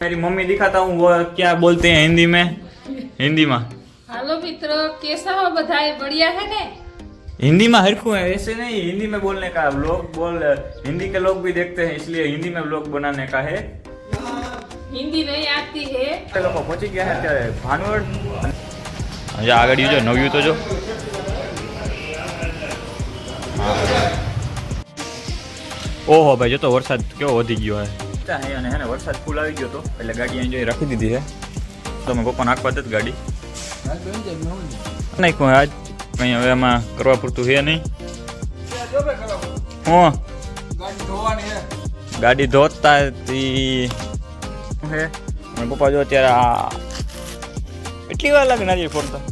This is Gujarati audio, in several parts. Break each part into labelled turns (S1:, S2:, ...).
S1: मेरी मम्मी दिखाता हूँ वो क्या बोलते हैं हिंदी में हिंदी में
S2: हेलो मित्रों कैसा हो बधाई बढ़िया है ने
S1: हिंदी में हरखू है ऐसे नहीं हिंदी में बोलने का लोग बोल हिंदी के लोग भी देखते हैं इसलिए हिंदी में ब्लॉग बनाने का है
S2: हिंदी नहीं आती है
S1: તે લોકો પહોંચી ગયા છે અત્યારે ભાનવડ આજે આગળ જો નવ્યું તો જો ઓહો ભાઈ જો તો વરસાદ કેવો વધી ગયો છે અને હે ને વરસાદ ફૂલ આવી ગયો હતો, એટલે ગાડી અહીં રાખી દીધી છે. મેં પપ્પા નાખવા દે ગાડી. કોઈ આજ કંઈ હવે એમાં કરવા પૂરતું છે નહીં. હું? ગાડી ધોતા હતી હે અને પપ્પા જો અત્યારે આ એટલી વાર લાગે નાજી ફોડતા?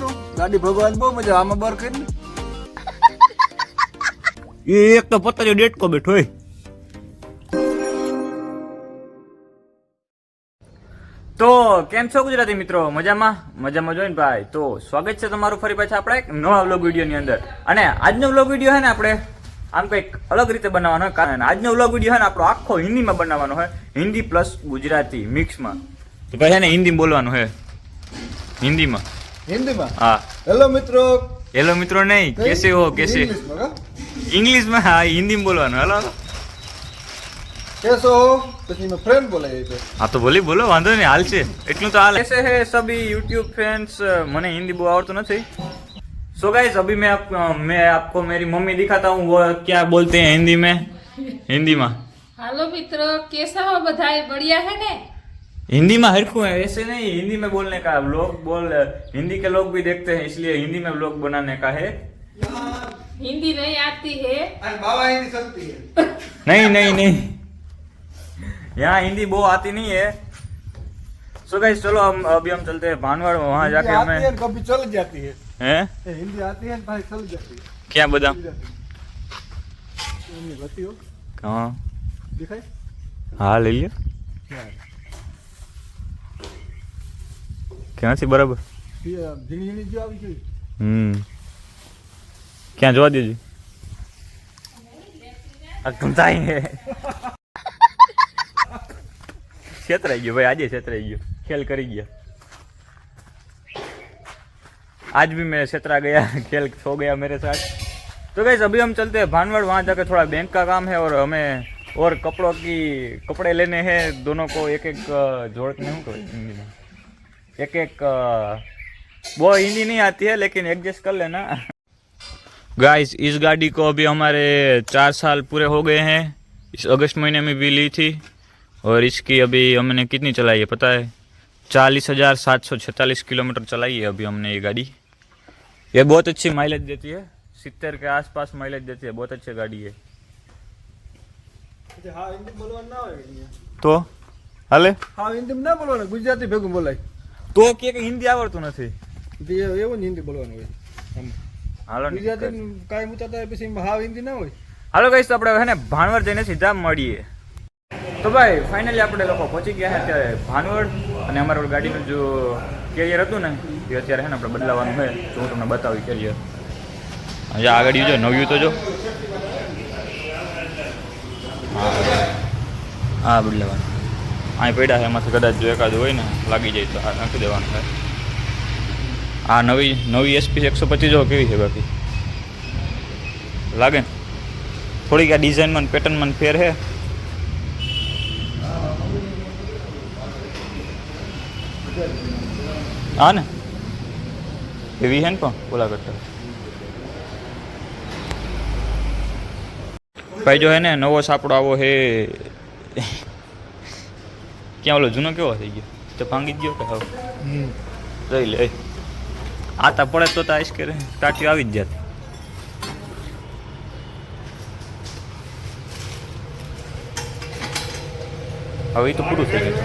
S3: તું, ગાડી ભગવાન બહુ મજા આમાં બર કરી
S1: એ એક તો પત્તા જો ડેટકો બેઠો હોય. તો કેમ છો ગુજરાતી મિત્રો? મજામાં? મજામાં જોઈને ભાઈ. તો સ્વાગત છે તમારું ફરી પાછા આપણે એક નવા વ્લોગ વિડીયોની અંદર. અને આજનો વ્લોગ વીડિયો હે ને આપણે આમ કંઈક અલગ રીતે બનાવવાનો હોય. કારણ આજનો વ્લોગ વીડિયો હે ને આપણો આખો હિન્દીમાં બનાવવાનો હોય. હિન્દી પ્લસ ગુજરાતી મિક્સમાં. તો ભાઈ છે ને હિન્દી બોલવાનું હે હિન્દીમાં.
S3: હિન્દીમાં?
S1: હા.
S3: હેલો મિત્રો.
S1: હેલો મિત્રો નહીં. કેસે હો કેસે.
S3: ઇંગ્લિશમાં કા?
S1: ઇંગ્લિશમાં હા હિન્દીમાં બોલવાનું હલો
S3: કેસો હો પછી મેં ફ્રેન્ડ બોલાય છે
S1: હા તો બોલી બોલો વાંધો નહીં હાલ છે એટલું તો હાલ ऐसे है सभी YouTube फ्रेंड्स મને હિન્દી બહુ આવડતું નથી सो गाइस अभी मैं आप, मैं आपको मेरी मम्मी दिखाता हूँ वो क्या बोलते हैं हिंदी में हिंदी में
S2: हेलो मित्रों कैसा हो बधाई बढ़िया है ने
S1: हिंदी में हरखू है ऐसे नहीं हिंदी में बोलने का लोग बोल हिंदी के लोग भी देखते हैं इसलिए हिंदी में ब्लॉग बनाने का है
S2: हिंदी नहीं आती है।
S3: अरे बाबा हिंदी चलती है।
S1: नहीं नहीं नहीं। यहाँ हिंदी वो आती नहीं है। सो गई चलो हम अभी हम चलते हैं भानवाड़ में वहाँ जाके हमें
S3: कभी चल जाती है।
S1: हैं?
S3: हिंदी आती है भाई चल जाती है।
S1: क्या
S3: बता कहाँ? हाँ ले लियो। क्या थी बराबर।
S1: हम्म। ક્યાં જોવા દેજો આ તું તાઈ હે છેતરાઈ ગયો ભાઈ આજે છેતરાઈ ગયો ખેલ કરી ગયા आज भी मैं छेतरा गया खेल खो गया मेरे साथ तो गैस अभी हम चलते हैं भानवड़ वहाँ जाकर थोड़ा बैंक का काम है और हमें और कपड़ों की कपड़े लेने हैं दोनों को एक एक अ, जोड़ नहीं हूँ हिंदी में एक एक अ, वो हिंदी नहीं आती है लेकिन एडजस्ट कर लेना गाइस इस गाड़ी को अभी हमारे चार साल पूरे हो गए हैं इस अगस्त महीने में भी ली थी और इसकी अभी हमने कितनी चलाई है पता है चालीस हजार सात सौ छतालीस किलोमीटर चलाई है अभी हमने ये गाड़ी ये बहुत अच्छी माइलेज देती है सितर के आसपास माइलेज देती है बहुत अच्छी गाड़ी है
S3: પછી હા હિન્દી બોલવાનું ના હોય અહીંયા.
S1: તો હાલે
S3: હા હિન્દીમાં ના બોલવાનું ગુજરાતી ભેગું બોલાય
S1: તો કે કે હિન્દી આવડતું નથી
S3: તે એવું જ હિન્દી બોલવાનું હોય આમ.
S1: હાલો.
S3: ગુજરાતી કાંઈ ઉતારતા પછી ભાવ હિન્દી ના હોય.
S1: હાલો કહીશ તો આપણે હે ને ભાણવર જઈને સીધા મળીએ. તો ભાઈ ફાઇનલી આપણે લોકો પહોંચી ગયા છે અત્યારે ભાનવડ અને અમારું ગાડીનું જો કેરિયર હતું ને એ અત્યારે હે ને આપણે બદલાવાનું હોય તો હું તમને બતાવી કેરિયર હજી આગળ જો નવ્યું તો જો. હા બદલાવાનું. અહીં પડ્યા છે એમાંથી કદાચ જો એકાદ હોય ને લાગી જાય તો નાખી દેવાનું થાય આ નવી નવી એસપી એકસો પચીસ જો કેવી છે બાકી? લાગે? ને થોડીક આ ડિઝાઇનમાં પેટર્નમાં ફેર છે હા ને? એવી છે ને પણ ઓલા કરતા. ભાઈ જો હે ને નવો સાપડો આવો હે. ક્યાં ઓલો જૂનો કેવો થઈ ગયો? તો ભાંગી ગયો કે હવે? રહી લે આતા પડે તો તો કરે ટાટીઓ આવી જ જાત. હવે તો પૂરું થઈ ગયું.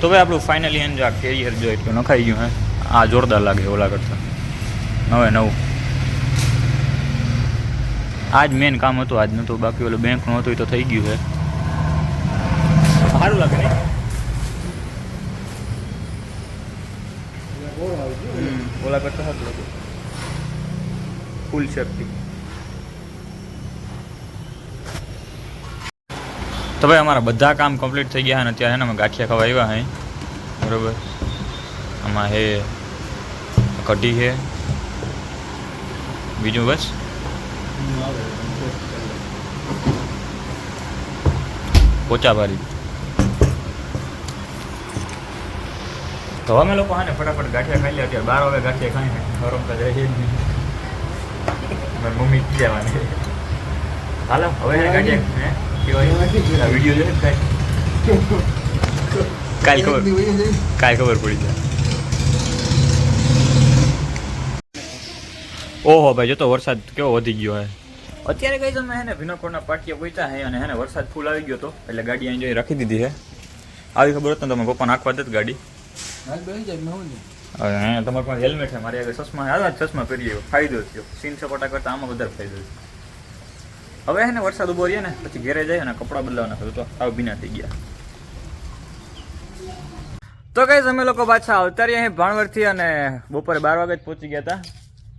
S1: તો ભાઈ આપણું ફાઇનલી એન્ડ આ કેરિયર જો એટલું નખાઈ ગયું, હે. આ જોરદાર લાગે ઓલા કરતા નવે નવું. આજ મેન કામ હતું આજનું તો બાકી ઓલું બેંકનું હતું એ તો થઈ ગયું છે સારું લાગે, નહીં
S3: બોર આવી ગયું
S1: હમ, ઓલા કરતા સારું લાગે ફૂલ સેફટી તો ભાઈ અમારા બધા કામ કમ્પ્લીટ થઈ ગયા અને અત્યારે અમે ગાંઠિયા ખાવા આવ્યા હે બરોબર. આમાં હે, કઢી છે બીજું બસ? પોચા ભારી. તો અમે લોકો હા ને ફટાફટ ગાંઠિયા ખાઈ લે અત્યારે બાર વાગે ગાંઠિયા ખાઈને ગરમ તો જાય છે. મારી મમ્મી જવાની. હાલો, હવે ગાંઠિયા વીડિયો જોઈ કાઈ કાલ? ખબર કાલ ખબર પડી જાય. ઓહો ભાઈ, જો તો વરસાદ કેવો વધી ગયો હે. અત્યારે કઈ તમે હે ને વિનોકોના પાટિયા પહોંચ્યા હે અને હે ને વરસાદ ફૂલ આવી ગયો તો, એટલે ગાડી અહીં જોઈ રાખી દીધી હે. આવી ખબર હોત ને તમે પપ્પા નાખવા દે ગાડી. પણ તમારી પાસે હેલ્મેટ છે મારી આગળ ચશ્મા જ ચશ્મા પહેરીએ ફાયદો થયો. સીન સપોટા કરતા આમાં વધારે ફાયદો થયો. હવે હે ને વરસાદ ઊભો રહીએ ને પછી ઘેરે જાય અને કપડાં બદલાવાના થયું તો આવ ભીના થઈ ગયા. તો કઈ અમે લોકો પાછા આવતા રહ્યા અહીં ભાણવરથી અને બપોરે બાર વાગે જ પહોંચી ગયા હતા.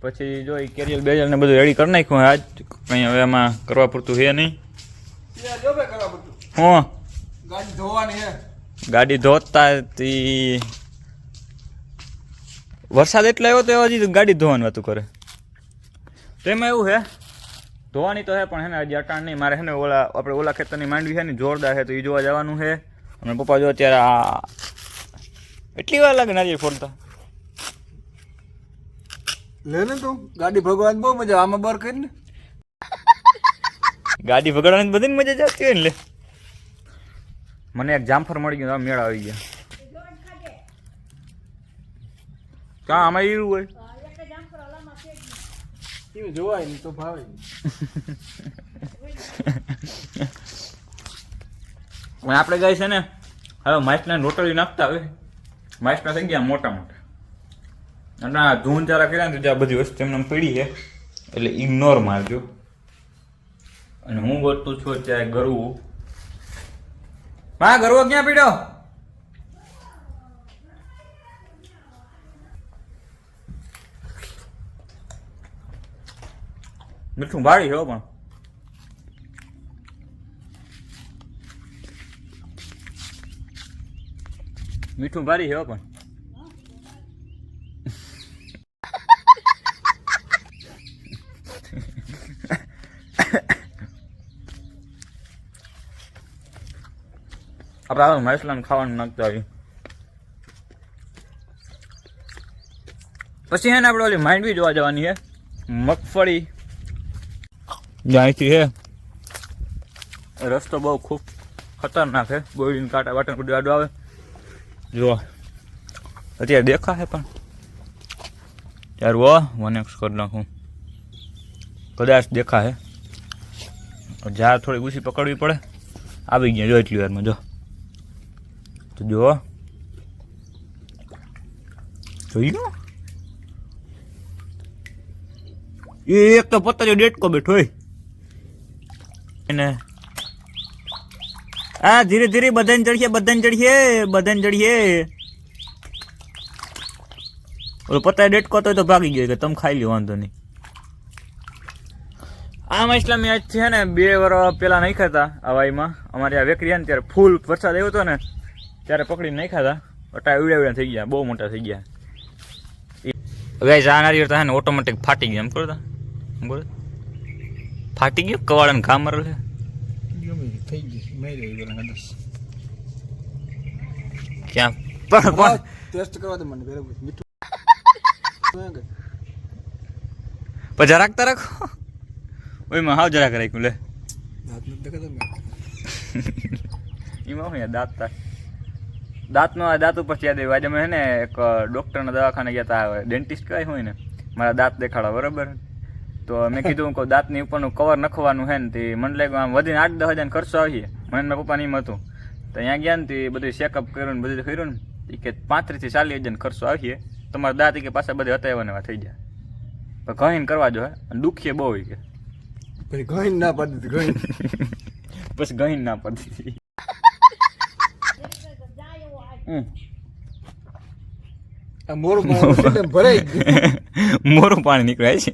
S1: પછી જો એ કેરિયર બેરિયર ને બધું રેડી કરી નાખ્યું આજ. કંઈ હવે એમાં કરવા પૂરતું છે નહીં. હું?
S3: ગાડી ધોવાની
S1: ગાડી ધોતા તી વરસાદ એટલો આવ્યો તો હજી ગાડી ધોવાની વાતું કરે તો એમાં એવું છે ધોવાની તો છે પણ હે ને હજી અટાણ નહીં. મારે હેને ઓલા આપણે ઓલા ખેતરની માંડવી છે ને જોરદાર છે તો એ જોવા જવાનું છે. અને પપ્પા જો અત્યારે આ એટલી વાર લાગે નારિયેળ ફોડતા
S3: લે ને તું ગાડી ભગવાન બહુ મજા આમાં બર કરીને
S1: ગાડી વગાડવાની બધી મજા જતી હોય ને લે. મને એક જામફર મળી ગયું મેળ આવી ગયા. ક્યાં આમાં ઈરું હોય?
S3: જોવાય નહીં તો ભાવે.
S1: આપણે ગાય છે ને હવે માઇસના રોટલી નાખતા હવે. માઇસના થઈ ગયા મોટા મોટા. અને આ ધૂન ચારા કર્યા ને ત્યાં બધી વસ્તુ એમને પડી છે. એટલે ઇગ્નોર મારજો અને હું ગોતતું છું અત્યારે ગરવું. હા ગરવો ક્યાં પીડ્યો? મીઠું ભારી છે પણ મીઠું ભારી છે પણ આપણે આવે ખાવાનું નાખતા આવી પછી એને આપણે ઓલી માંડવી જોવા જવાની છે મગફળી અહીંથી છે રસ્તો બહુ ખૂબ ખતરનાક છે. બોડીને કાંટા વાટણ બધું આડું આવે. જો. અત્યારે દેખાશે પણ. યાર વો વન એક્સ કરી નાખું. કદાચ દેખાશે. ઝાડ થોડી ઊંચી પકડવી પડે. આવી ગયા જો એટલી વારમાં જો. તો જો. જોયું એ એક તો પત્તા જો ડેટકો બેઠો હોય. એને. આ ધીરે ધીરે બધાને ચડીએ બધાને ચડીએ બધાને ચડીએ. ઓલો પત્તા ડેટ તો હોય તો ભાગી ગયો કે તમે ખાઈ લ્યો, વાંધો નહીં. આ ઇસ્લામી આજ છે ને, બે વર્ષ પહેલા નાખ્યા હતા હવાઈમાં. અમારે આ વેકરી ને, ત્યારે ફૂલ વરસાદ આવ્યો હતો ને, ત્યારે પકડીને નહીં ખાતા અટા એવડા એવડા થઈ ગયા, બહુ મોટા થઈ ગયા. ગાઈસ આ નારિયેળ તો હે ને ઓટોમેટિક ફાટી ગયા એમ કરતા બોલો ફાટી ગયો? કવાળાને
S3: ગમે તે થઈ ગયું મેં
S1: ક્યાં? પણ કોણ
S3: ટેસ્ટ કરવા દે મને બરાબર મીઠું. પણ જરાક
S1: પછી જરાકતા રાખો હાવ જરાક રાખ્યું લે.
S3: દાંત નથી દેખાતા
S1: એમાં શું યાર દાંત તા? દાંતનો આ દાંત ઉપર યાદ આવ્યું આજે અમે છે ને એક ડૉક્ટરના દવાખાને ગયા હતા ડેન્ટિસ્ટ કઈ હોય ને મારા દાંત દેખાડવા બરાબર? તો મેં કીધું કે દાંતની ઉપરનું કવર નખવાનું છે ને તે. મને લાગ્યું આમ વધીને આઠ દસ હજાર ખર્ચો આવીએ મને ને મારા પપ્પાને એમ હતું. તો અહીંયા ગયા ને તે બધું ચેકઅપ કર્યું ને બધું કર્યું ને એ કે પાંત્રીસથી ચાલીસ હજાર ખર્ચો આવીએ તમારા દાંત કે પાછા બધે હતા એવા થઈ જાય પણ ઘણીને કરવા જો હે. અને દુખીએ બહુ હોય કે.
S3: પછી ઘણી ના પડતી ઘણી
S1: બસ ગઈ ના પડતી હમ.
S3: આ મોરું પાણી એટલે
S1: મોરું પાણી નીકળાય છે.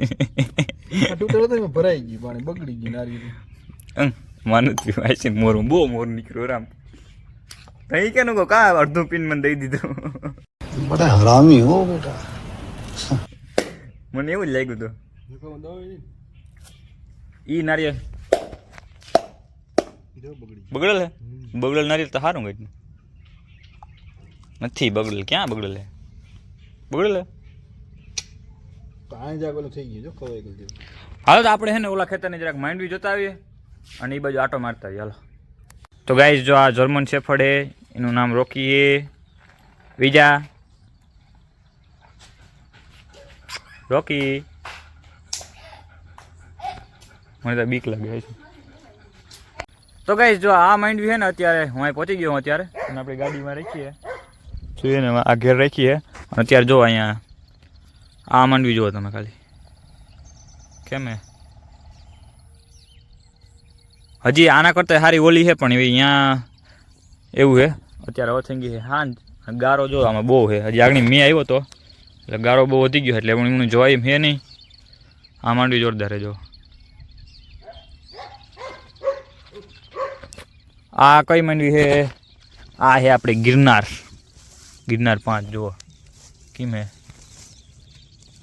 S3: તૂટેલો તો ભરાઈ ગયું પાણી બગડી ગયું
S1: નારી માનું થયું આ છે મોરું બહુ મોર નીકળ્યો રામ તઈ કે કહો કા અડધું પિન મને દઈ દીધો?
S4: બધા હરામી હો બેટા.
S1: મને એવું જ લાગ્યું તો. ઈ નારિયેલ બગડેલ હે? બગડેલ નારિયેલ તો સારું ગઈ નથી બગડેલ ક્યાં બગડેલ હે? બગડેલ
S3: કાંઈ જાગ થઈ ગયું ખવાઈ ગયું
S1: હાલો તો આપણે હે ને ઓલા ખેતરને જરાક માંડવી જોતા આવીએ અને એ બાજુ આટો મારતા આવીએ, હાલો. તો ગાઈઝ જો આ જર્મન હે એનું નામ રોકીએ. બીજા રોકી. મને તો બીક લાગે છે તો ગાઈઝ જો આ માંડવી છે ને અત્યારે હું અહીં પહોંચી ગયો હું અત્યારે. અને આપણી ગાડીમાં રાખીએ. જોઈએ ને, આ ઘેર રાખીએ. અને અત્યારે જો અહીંયા આ માંડવી જુઓ તમે ખાલી. કેમ એ? હજી આના કરતાં સારી ઓલી છે પણ એવી અહીંયા એવું છે અત્યારે ઓછંગી છે હા ગારો જો આમાં બહુ છે હજી આગળ મેં આવ્યો તો. એટલે ગારો બહુ વધી ગયો એટલે પણ એમને એમ છે નહીં. આ માંડવી જોરદાર જો. આ કઈ માંડવી છે આ છે આપણે ગિરનાર. ગિરનાર પાંચ, જુઓ. કેમ હે?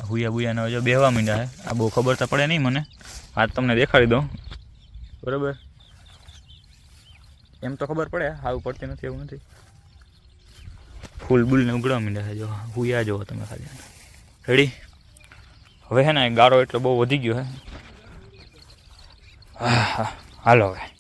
S1: હુયા બુયાને જો બેહવા માંડ્યા છે આ બહુ ખબર તો પડે નહીં મને. આ તમને દેખાડી દઉં. બરાબર? એમ તો ખબર પડે, હાવ પડતી નથી, એવું નથી. ફૂલ બુલને ઉગડવા માંડ્યા છે જો, હુયા જુઓ તમે ખાલી. રેડી હવે છે ને, ગારો એટલો બહુ વધી ગયો છે હા હા હાલો હવે.